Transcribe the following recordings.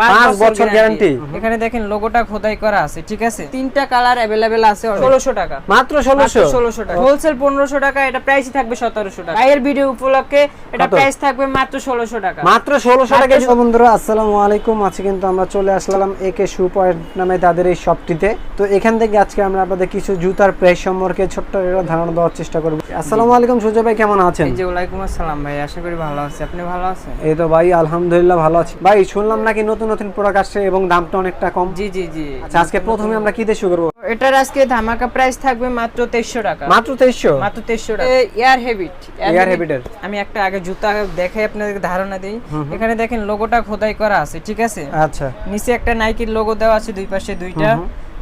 পাঁচ বছর গ্যারান্টি এখানে দেখেন লোগোটা খোদাই করা আছে ঠিক আছে? তিনটা কালার অ্যাভেলেবেল আছে ষোলোশো টাকা। মাত্র ষোলোশো? ষোলোশো টাকা। হোলসেল পনেরোশো টাকা এটা প্রাইসই থাকবে সতেরোশো টাকা। ভিডিও উপলক্ষে এটা প্রাইস থাকবে মাত্র ষোলোশো টাকা। মাত্র ষোলোশো টাকা। তো বন্ধুরা আসসালামু আলাইকুম। আজকে কিন্তু আমরা চলে আসলাম একে শু পয়েন্ট নামে তাদের এই শপটিতে তো এখান থেকে আজকে আমরা আপনাদের কিছু জুতার প্রাইস সম্পর্কে ছোট্ট একটা ধারণা দেওয়ার চেষ্টা করব। আসসালামু আলাইকুম সুজয় ভাই কেমন আছেন? যে ওয়ালাইকুম আসসালাম ভাই আশা করি ভালো আছে। আপনি ভালো আছেন? এই তো ভাই আলহামদুলিল্লাহ ভালো আছি। ভাই শুনলাম নাকি নতুন নতুন প্রোডাক্ট আসছে এবং দামটা অনেকটা কম। জি জি জি। আচ্ছা আজকে প্রথমে আমরা কি দিয়ে শুরু করব? এটার আজকে ধামাকা প্রাইস থাকবে মাত্র তেইশশো টাকা। মাত্র তেইশশো? মাত্র তেইশশো টাকা। এয়ার হেবিট এয়ার Habit আমি একটা আগে জুতা দেখে আপনাদের ধারণা দিই। এখানে দেখেন লোগোটা খোদাই করা আছে ঠিক আছে? আচ্ছা। নিচে একটা নাইকির লোগো দেওয়া আছে দুই পাশে দুইটা।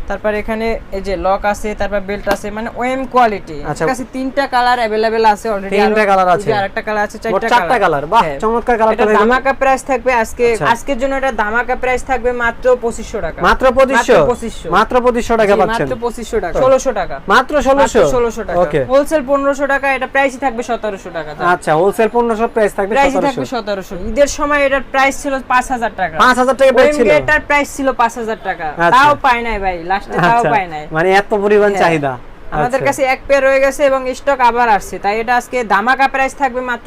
তারপর এখানে এই যে লক আছে তারপর বেল্ট আছে মানে ওএম কোয়ালিটি আচ্ছা। কাছে তিনটা কালার अवेलेबल আছে অলরেডি তিনটা colour আছে। আরেকটা কালার আছে মোট চারটা চারটা কালার বাহ হ্যাঁ। চমৎকার কালার এটা ধামাকা প্রাইস থাকবে আজকে আচ্ছা। আজকের জন্য এটা ধামাকা প্রাইস থাকবে মাত্র 2500 টাকা মাত্র পঁচিশশো পঁচিশশো মাত্র পঁচিশশো টাকা পাচ্ছেন মাত্র 2500 টাকা 1600 টাকা মাত্র ষোলোশো ষোলোশো টাকা ওকে হোলসেল পনেরোশো টাকা এটা প্রাইসই থাকবে সতেরোশো টাকা আচ্ছা হোলসেল পনেরোশো প্রাইস থাকবে প্রাইসই সতেরোশো থাকবে সতেরোশো ঈদের সময় এটার প্রাইস ছিল পাঁচ হাজার টাকা পাঁচ হাজার টাকা প্রাইস ছিল এটার প্রাইস ছিল পাঁচ হাজার টাকা আচ্ছা। তাও পাই নাই ভাই লাস্টে তাও আচ্ছা, পাই নাই। মানে এত পরিমাণ হ্যাঁ। চাহিদা। আমাদের আচ্ছা। কাছে এক পেয়ার রয়ে গেছে এবং স্টক আবার আসছে। তাই এটা আজকে ধামাকা প্রাইস থাকবে মাত্র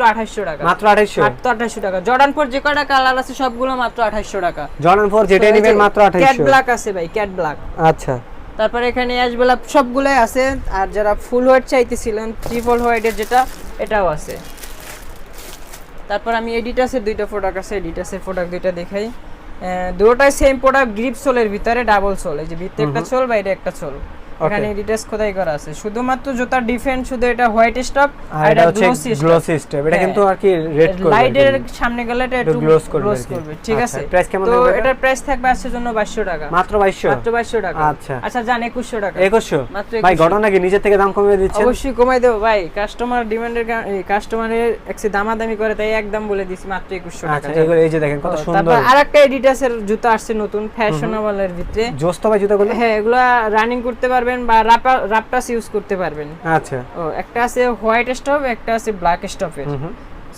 টাকা। মাত্র মাত্র টাকা। জর্ডান ফোর যে কালার আছে সবগুলো মাত্র টাকা। জর্ডান ফোর যেটা নেবেন মাত্র ক্যাট ব্ল্যাক আছে ভাই ক্যাট ব্ল্যাক আচ্ছা। তারপরে এখানে অ্যাশ সবগুলোই আছে। আর যারা ফুল হোয়াইট চাইতেছিলেন ট্রিপল হোয়াইটের যেটা এটাও আছে। তারপর আমি এডিটাসের দুইটা প্রোডাক্ট আছে এডিটাসের প্রোডাক্ট দুইটা দেখাই। দুটোটাই সেম প্রোডাক্ট গ্রিপ সোলের ভিতরে ডাবল সোল এই যে ভিতরে একটা সোল বাইরে একটা সোল এখানে এডিটাস খোদাই করা আছে। শুধুমাত্র জুতার ডিফেন্স শুধু এটা হোয়াইট স্টপ আর এটা হচ্ছে গ্লোসি স্টেপ এটা কিন্তু আর কি রেড করবে লাইটের সামনে গেলে এটা একটু গ্লোস করবে ঠিক আচ্ছা, আছে? price কেমন তো এটা? এটার প্রাইস থাকবে আজকের জন্য 2200 টাকা। মাত্র বাইশশো? মাত্র 2200 টাকা। আচ্ছা। আচ্ছা জান 2100 টাকা। একুশশো? মাত্র ভাই 2100 ঘটনা কি? নিজে থেকে দাম কমিয়ে দিচ্ছেন? অবশ্যই কমাই দেবো। ভাই কাস্টমার ডিমান্ডের কাস্টমারের একসে দামাদামি করে তাই একদম বলে দিছি মাত্র 2100 টাকা। আচ্ছা এই যে দেখেন কত সুন্দর। তারপর আরেকটা এডিটাসের জুতা আসছে নতুন ফ্যাশনেবলের ভিতরে। জোস্ত ভাই জুতাগুলো? হ্যাঁ এগুলা রানিং করতে পারবেন বা রাপ রাপটাস ইউজ করতে পারবেন। আচ্ছা। ও একটা আছে হোয়াইট স্টপ একটা আছে ব্ল্যাক স্টপের।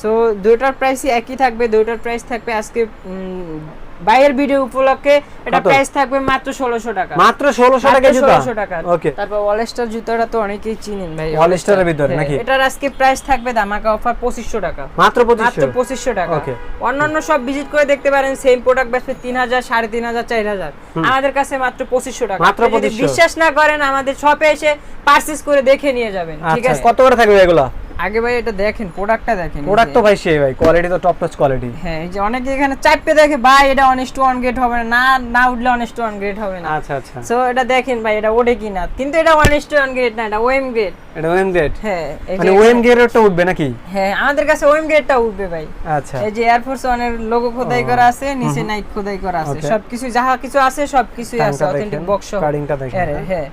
সো দুইটার প্রাইসই একই থাকবে দুইটার প্রাইস থাকবে আজকে বাইরের ভিডিও উপলক্ষে এটা প্রাইস থাকবে মাত্র ষোলোশো টাকা। মাত্র ষোলোশো টাকা জুতা? 1600 টাকা। ওকে তারপর ওয়ালেস্টার জুতাটা তো অনেকেই চিনেন ভাই। এর ভিতরে হ্যাঁ, নাকি? এটার আজকে প্রাইস থাকবে ধামাকা অফার পঁচিশশো টাকা। মাত্র 2500 মাত্র পঁচিশশো পঁচিশশো টাকা। Okay. অন্যান্য সব ভিজিট করে দেখতে পারেন সেম প্রোডাক্ট বেচবে তিন হাজার সাড়ে তিন হাজার চার হাজার। আমাদের কাছে মাত্র পঁচিশশো টাকা। মাত্র আপনি যদি 2500 বিশ্বাস না করেন আমাদের শপে এসে পারচেজ করে দেখে নিয়ে যাবেন। ঠিক আচ্ছা আছে? কত করে থাকবে এগুলা? আগে ভাই এটা দেখেন প্রোডাক্টটা দেখেন প্রোডাক্ট তো ভাই সেই ভাই কোয়ালিটি তো টপ টাচ কোয়ালিটি হ্যাঁ এই যে অনেকে এখানে চাপে দেখে ভাই এটা অনেস্ট ওয়ান গ্রেড হবে না। না না উঠলে অনেস্ট ওয়ান গ্রেড হবে না। আচ্ছা আচ্ছা। সো এটা দেখেন ভাই এটা ওঠে কিনা। কিন্তু এটা অনেস্ট ওয়ান গ্রেড না এটা ওএম গ্রেড এটা ওএম গ্রেড হ্যাঁ মানে ওএম গ্রেডটা উঠবে নাকি? হ্যাঁ আমাদের কাছে ওএম গ্রেডটা উঠবে ভাই। আচ্ছা। এই যে এয়ার এয়ারফোর্স ওয়ানের লোগো খোদাই করা আছে নিচে নাইট খোদাই করা আছে। সবকিছু যাহা কিছু আছে সবকিছুই আছে অথেন্টিক বক্স কারিংটা দেখেন, হ্যাঁ হ্যাঁ। হ্যাঁ।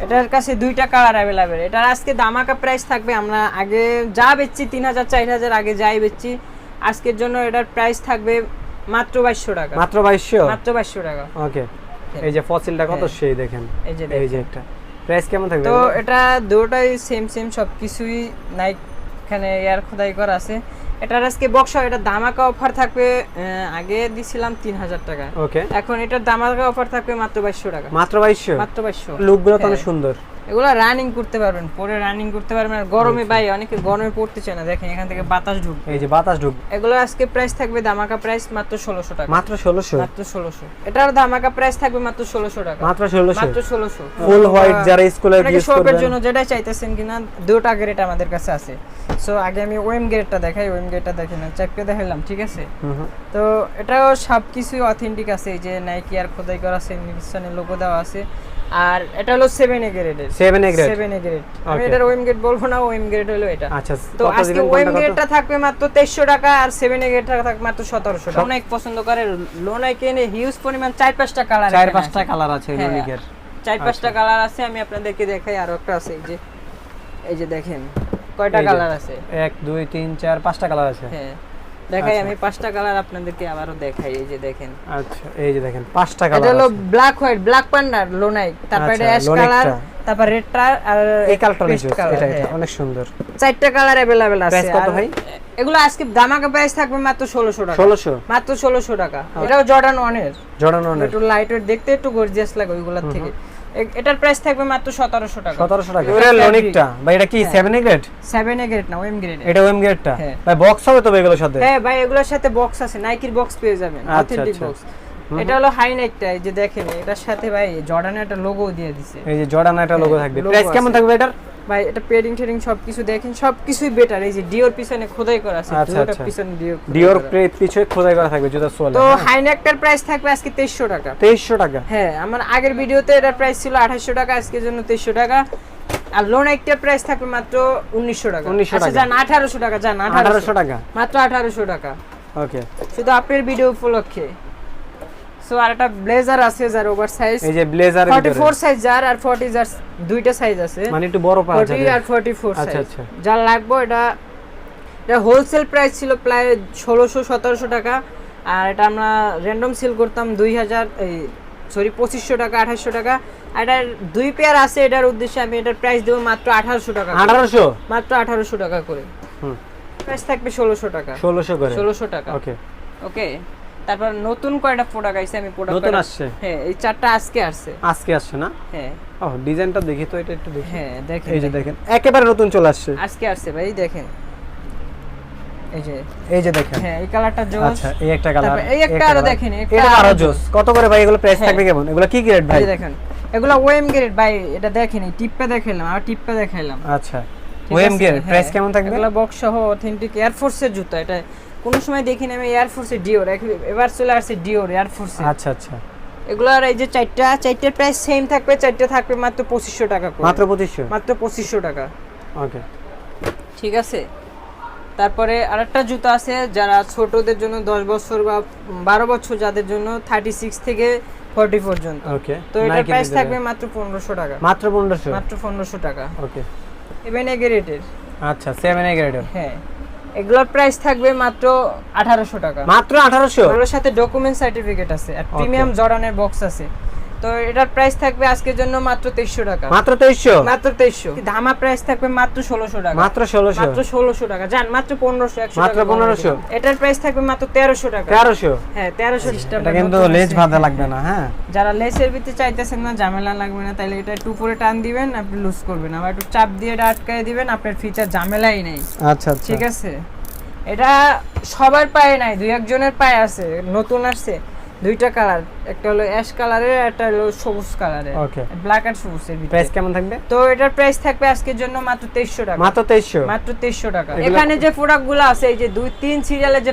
এটার কাছে দুইটা কালার অ্যাভেলেবেল এটার আজকে দামাকা প্রাইস থাকবে আমরা আগে যা বেচছি তিন হাজার চার হাজার আগে যাই বেচছি আজকের জন্য এটার প্রাইস থাকবে মাত্র বাইশশো টাকা। মাত্র বাইশশো? মাত্র বাইশশো টাকা। ওকে। এই যে ফসিলটা কত হ্যাঁ। সেই দেখেন। এই যে এই যে একটা। প্রাইস কেমন থাকবে? তো এটা দুটোটাই সেম সেম সব কিছুই নাইক এখানে এয়ার খোদাই করা আছে। এটার আজকে বক্স এটা দামাকা অফার থাকবে আগে দিছিলাম তিন হাজার টাকা। ওকে এখন এটার দামাকা অফার থাকবে মাত্র বাইশশো টাকা। মাত্র বাইশশো? মাত্র বাইশশো। লুকগুলো তো অনেক হ্যাঁ। সুন্দর। এগুলো রানিং করতে পারবেন পরে রানিং করতে পারবেন আর গরমে ভাই অনেকে গরমে পড়তে চায় না দেখেন এখান থেকে বাতাস ঢুকবে। এই যে বাতাস ঢুক এগুলো আজকে প্রাইস থাকবে দামাকা প্রাইস মাত্র ষোলোশো টাকা। মাত্র ষোলোশো? মাত্র ষোলোশো। এটার দামাকা প্রাইস থাকবে মাত্র ষোলোশো টাকা। মাত্র ষোলোশো? মাত্র ষোলোশো। ফুল হোয়াইট যারা স্কুলে ইউজ করবেন। জন্য যেটা চাইতেছেন কিনা দুটা গ্রেড আমাদের কাছে আছে। সো আগে আমি ওয়েম গ্রেডটা দেখাই ওয়েম গ্রেডটা দেখি না চাপকে দেখাইলাম ঠিক আছে। তো এটাও সব কিছুই অথেন্টিক আছে এই যে নাইকি আর খোদাই করা আছে নিশানের লোগো দেওয়া আছে। আর এটা হলো সেভেন এ গ্রেডের 7A grade? Seven A grade আমি এটার ওয়েম গ্রেড বলব না ওয়েম গ্রেড হলো এটা। আচ্ছা তো আজকে কত? গ্রেডটা থাকবে মাত্র তেইশশো টাকা আর সেভেন এ গ্রেডটা থাকবে মাত্র সতেরোশো টাকা। অনেক পছন্দ করে লোনাই কেনে হিউজ পরিমাণ চার পাঁচটা কালার চার পাঁচটা কালার আছে হ্যাঁ, ইউনিকের চার পাঁচটা কালার আছে আমি আপনাদেরকে দেখাই আরও একটা আছে এই যে এই যে দেখেন কয়টা কালার আছে? এক দুই তিন চার পাঁচটা কালার আছে। হ্যাঁ। দেখাই আচ্ছা। আমি পাঁচটা কালার আপনাদেরকে আবারও দেখাই এই যে দেখেন আচ্ছা এই যে দেখেন পাঁচটা এটা কালার হলো আছে ব্ল্যাক হোয়াইট ব্ল্যাক পান্ডার লোনাই তারপর এটা আচ্ছা, অ্যাশ লোনাইকটা। কালার তারপর রেড আর এই কালারটা পেস্ট নিচে কালার এটা এটা অনেক সুন্দর চারটা কালার अवेलेबल আছে Price কত আর ভাই? এগুলো আজকে দামাকা প্রাইস থাকবে মাত্র ষোলোশো টাকা ষোলোশো মাত্র ষোলোশো টাকা এটাও জর্ডান ওয়ানের জর্ডান ওয়ানের একটু লাইট ওয়েট দেখতে একটু গর্জিয়াস লাগে ওইগুলোর থেকে এ- এটার প্রাইস থাকবে মাত্র সতেরোশো টাকা। সতেরোশো টাকা। এটা এটা fabric। লনিকটা ভাই এটা কি 7 এ গ্রেড 7 এ গ্রেড না ওএম গ্রেড এটা ওএম গ্রেডটা হ্যাঁ। ভাই বক্স হবে তো এগুলোর সাথে? হ্যাঁ ভাই এগুলোর সাথে বক্স আছে। নাইকির বক্স পেয়ে যাবেন আচ্ছা, অথেন্টিক আচ্ছা। বক্স এটা হলো হাই নেকটা এই যে দেখেন এটার সাথে ভাই জর্ডানের একটা লোগো দিয়ে দিছে। এই যে জর্ডানের একটা লোগো থাকবে। প্রাইস কেমন থাকবে এটার? ভাই এটা পেডিং টেডিং সবকিছু দেখেন সবকিছুই বেটার এই যে ডিওর পিছনে খোদাই করা আছে আচ্ছা, দুটোটা আচ্ছা। পিছনে ডিওর ডিওর পিছনে খোদাই করা থাকবে জুতা সোলে তো হাই নেকটার প্রাইস থাকবে আজকে 2300 টাকা। তেইশশো টাকা? হ্যাঁ আমার আগের ভিডিওতে এটার প্রাইস ছিল 2800 টাকা আজকের জন্য 2300 টাকা। আর লোন একটার প্রাইস থাকবে মাত্র 1900 টাকা। 1900 আচ্ছা টাকা। জান 1800 টাকা জান আঠারোশো। 1800 টাকা। মাত্র 1800 টাকা। ওকে। শুধু আপনার ভিডিও উপলক্ষে। সো আর একটা ব্লেজার আছে যার ওভার সাইজ এই যে ব্লেজার 44 সাইজ যার আর 40 যার দুইটা সাইজ আছে। মানে একটু বড় পাওয়া 40 আর 44 আচ্ছা, সাইজ আচ্ছা। যার লাগবে এটা এটা হোলসেল প্রাইস ছিল প্রায় 1600 1700 টাকা। আর এটা আমরা র্যান্ডম সেল করতাম 2000 এই সরি 2500 টাকা 2800 টাকা। এটার দুই পেয়ার আছে এটার উদ্দেশ্যে আমি এটার প্রাইস দেবো মাত্র 1800 টাকা করে। আঠারোশো? মাত্র 1800 টাকা করে। হুম। প্রাইস থাকবে 1600 টাকা। ষোলোশো করে। 1600 টাকা। ওকে ওকে তারপর নতুন কয়টা প্রোডাক্ট আইছে আমি প্রোডাক্ট নতুন আসছে? হ্যাঁ এই চারটা আজকে আসছে। আজকে আসছে না? হ্যাঁ। ও ডিজাইনটা দেখি তো এটা একটু দেখি। হ্যাঁ দেখেন এই যে দেখেন। একেবারে নতুন চলে আসছে। আজকে আসছে ভাই দেখেন। এই যে। এই যে দেখেন। হ্যাঁ এই কালারটা জোস। আচ্ছা এই একটা কালার। এই একটা আরও দেখেন, এটা আরও জোস। কত করে ভাই এগুলো প্রাইস হ্যাঁ। থাকবে কেমন? এগুলো কি গ্রেড ভাই? এই দেখেন এগুলো ওএম গ্রেড ভাই এটা দেখেন টিপে দেখাইলাম আর টিপে দেখাইলাম। আচ্ছা। ওএম গ্রেড প্রাইস কেমন থাকবে? এগুলো বক্স সহ অথেন্টিক এয়ারফোর্সের জুতা এটা কোনো সময় দেখিনি আমি এয়ারফোর্সের ডিওর এবার চলে আসছে ডিওর এয়ারফোর্সে আচ্ছা আচ্ছা। এগুলোর এই যে চারটা চারটার প্রাইস সেম থাকবে চারটা থাকবে মাত্র পঁচিশশো টাকা করে। মাত্র পঁচিশশো? মাত্র পঁচিশশো টাকা। ওকে। ঠিক আছে? তারপরে আরেকটা জুতো আছে যারা ছোটদের জন্য দশ বছর বা বারো বছর যাদের জন্য থার্টি সিক্স থেকে ফর্টি পর্যন্ত। ওকে তো এটার প্রাইস থাকবে মাত্র পনেরোশো টাকা। মাত্র পনেরোশো? মাত্র পনেরোশো টাকা। ওকে। ইভেন এগেরেটের আচ্ছা সেভেন এ গ্রেডের হ্যাঁ। এগুলোর প্রাইস থাকবে মাত্র আঠারোশো টাকা। মাত্র 1800 এর সাথে ডকুমেন্ট সার্টিফিকেট আছে আর প্রিমিয়াম জর্ডানের বক্স আছে। তো এটার প্রাইস থাকবে আজকের জন্য মাত্র তেইশশো টাকা। মাত্র তেইশশো? মাত্র তেইশশো। ধামা প্রাইস থাকবে মাত্র ষোলোশো টাকা। মাত্র ষোলোশো? মাত্র ষোলোশো টাকা। জান মাত্র পনেরোশো একশো মাত্র টাকা 1500 এটার প্রাইস থাকবে মাত্র তেরোশো টাকা। তেরোশো? হ্যাঁ কিন্তু লেজ বাঁধা লাগবে না হ্যাঁ? যারা লেসের ভিতরে চাইতেছেন না ঝামেলা লাগবে না তাহলে এটা একটু উপরে টান দিবেন আপনি লুজ করবেন। আবার একটু চাপ দিয়ে এটা আটকায় দিবেন আপনার ফিচার ঝামেলাই নেই। আচ্ছা আচ্ছা। ঠিক আছে? এটা সবার পায়ে নাই দুই একজনের পায়ে আছে নতুন আসছে দুইটা কালার একটা হলো অ্যাশ কালারের একটা হলো সবুজ কালারের. ব্ল্যাক আর সবুজের ভিতরে। প্রাইস কেমন থাকবে? তো এটার প্রাইস থাকবে আজকের জন্য মাত্র টাকা। মাত্র মাত্র টাকা। এখানে যে আছে এই যে দুই তিন সিরিয়ালের যে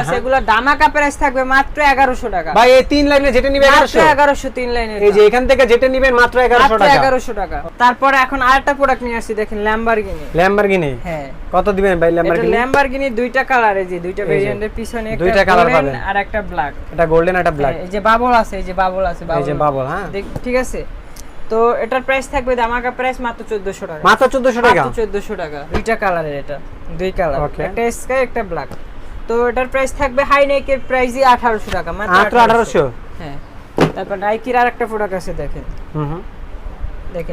আছে হ্যাঁ। এগুলো দামাকা প্রাইস থাকবে মাত্র এগারোশো টাকা। ভাই এই তিন লাইনে যেটা নিবে মাত্র এগারোশো? এগারোশো তিন লাইনের এই যে এখান থেকে যেটা নিবেন মাত্র এগারোশো মাত্র টাকা টাকা। তারপরে এখন আরেকটা প্রোডাক্ট নিয়ে আসছি দেখেন ল্যাম্বারগিনি ল্যাম্বরগিনি হ্যাঁ। কত দিবেন ভাই এটা ল্যাম্বরগিনি ল্যাম্বারগিনি দুইটা কালার যে দুইটা ভেরিয়েন্টের পিছনে একটা দুইটা golden পাবেন। আর একটা ব্ল্যাক এটা গোল্ডেন একটা ব্ল্যাক এই যে বাবল আছে এই যে বাবল আছে এই যে বাবল। হ্যাঁ। ঠিক আছে? তো এটার প্রাইস থাকবে দামাকা প্রাইস মাত্র 1400 টাকা। মাত্র 1400 টাকা? মাত্র 1400 টাকা। দুইটা কালারের এটা দুই কালার একটা স্কাই একটা ব্ল্যাক তো এটার প্রাইস থাকবে হাই নেক এর প্রাইসই 1800 টাকা মাত্র আঠারোশো? হ্যাঁ। তারপর নাইকির আরেকটা প্রোডাক্ট আছে দেখেন। হুম হুম।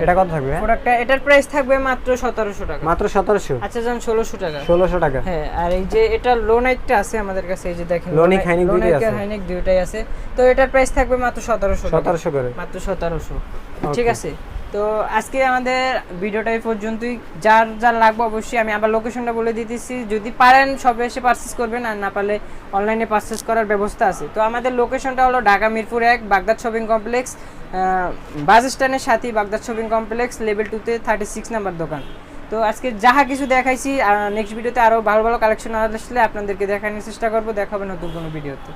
এটা কত থাকবে? প্রোডাক্টটা এটার প্রাইস থাকবে মাত্র 1700 টাকা। মাত্র সতেরোশো? আচ্ছা যান 1600 টাকা। ষোলোশো টাকা। হ্যাঁ আর এই যে এটা লোনাইটটা আছে আমাদের কাছে এই যে দেখেন লোনিক, হাইনিক দুইটাই আছে। হাইনিক দুইটাই আছে। তো এটার প্রাইস থাকবে মাত্র 1700 টাকা। সতেরোশো করে। মাত্র সতেরোশো। Okay. ঠিক আছে? তো আজকে আমাদের ভিডিওটা এই পর্যন্তই। যার যার লাগবে অবশ্যই আমি আবার লোকেশনটা বলে দিতেছি। যদি পারেন সবে এসে পারচেস করবেন, আর না পারলে অনলাইনে পারচেস করার ব্যবস্থা আছে। তো আমাদের লোকেশনটা হলো ঢাকা মিরপুর এক, বাগদাদ শপিং কমপ্লেক্স বাস স্ট্যান্ডের সাথেই বাগদাদ শপিং কমপ্লেক্স লেভেল টুতে থার্টি সিক্স নাম্বার দোকান। তো আজকে যাহা কিছু দেখাইছি, আর নেক্সট ভিডিওতে আরও ভালো ভালো কালেকশন আসলে আপনাদেরকে দেখানোর চেষ্টা করব। দেখাবে নতুন কোনো ভিডিওতে